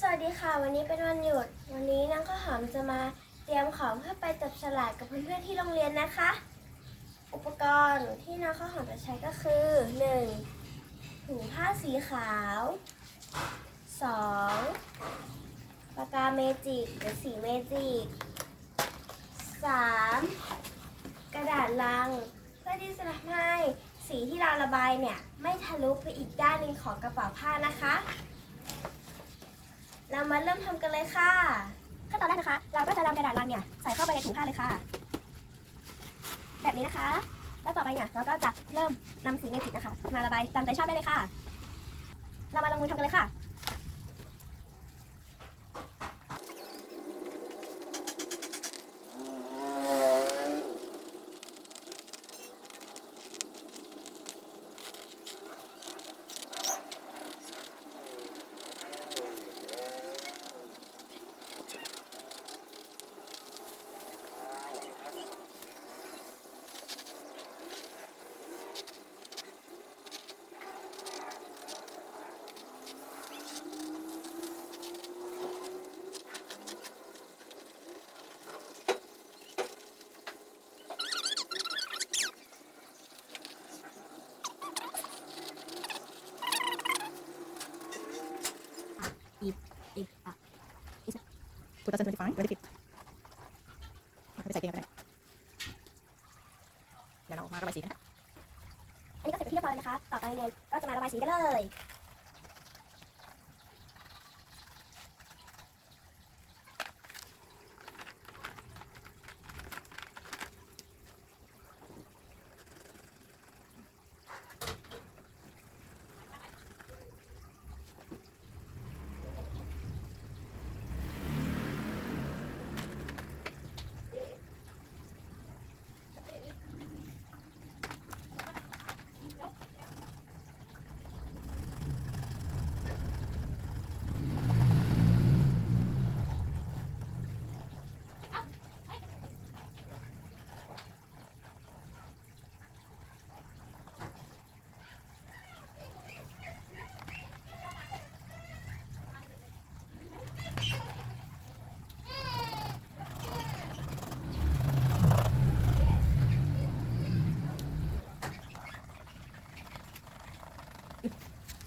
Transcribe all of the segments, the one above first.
สวัสดีค่ะ วันนี้เป็นวันหยุด วันนี้น้องข้าวหอมจะมาเตรียมของเพื่อไปจับฉลากกับเพื่อนๆที่โรงเรียนนะคะ อุปกรณ์ที่น้องข้าวหอมจะใช้ก็คือ 1. ถุงผ้าสีขาว 2. ปากกาเมจิกหรือสีเมจิก 3. กระดาษลัง เพื่อที่จะทำให้สีที่เราระบายเนี่ย ไม่ทะลุไปอีกด้านหนึ่งของกระเป๋าผ้านะคะ เรามาเริ่มทำกันเลยค่ะ ขั้นตอนแรกนะคะ เราก็จะนำกระดาษลังเนี่ยใส่เข้าไปในถุงผ้าเลยค่ะ แบบนี้นะคะ แล้วต่อไปเนี่ยเราก็จะเริ่มนำสีเมจิกนะคะ มาระบายตามใจชอบได้เลยค่ะ เรามาลงมือทำกันเลยค่ะ 2025 very fit ไม่ใส่เกงก็ได้เดี๋ยวเรามาระบายสีกันนะคะอันนี้ก็เสร็จเป็นที่เรียบร้อยแล้วนะคะ ต่อไปเนี่ยก็จะมาระบายสีกันเลย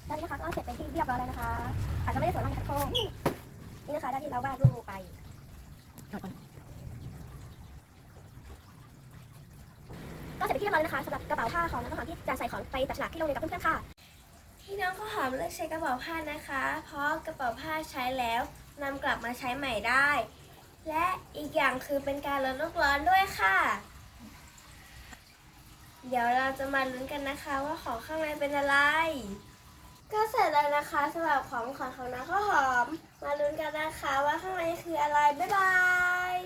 ด้านนี้นะคะก็เสร็จเป็นที่เรียบร้อยแล้วนะคะ อาจจะไม่ได้สวยมากนะคะโค้งนี่นะคะด้านที่เราวาดรูปไปก็เสร็จเป็นที่เรียบร้อยแล้วนะคะสำหรับกระเป๋าผ้าของน้องข้าวหอมที่จะใส่ของไปจับฉลากที่โรงเรียนกับเพื่อนๆค่ะ ที่น้องข้าวหอมเลือกใช้กระเป๋าผ้านะคะ เพราะกระเป๋าผ้าใช้แล้วนำกลับมาใช้ใหม่ได้ และอีกอย่างคือเป็นการลดโลกร้อนด้วยค่ะ เดี๋ยวเราจะมาลุ้นกันนะคะว่าของข้างในเป็นอะไร เสร็จแล้วนะคะสำหรับของขวัญของน้องข้าวหอม มาลุ้นกันนะคะว่าข้างในคืออะไร บ๊ายบาย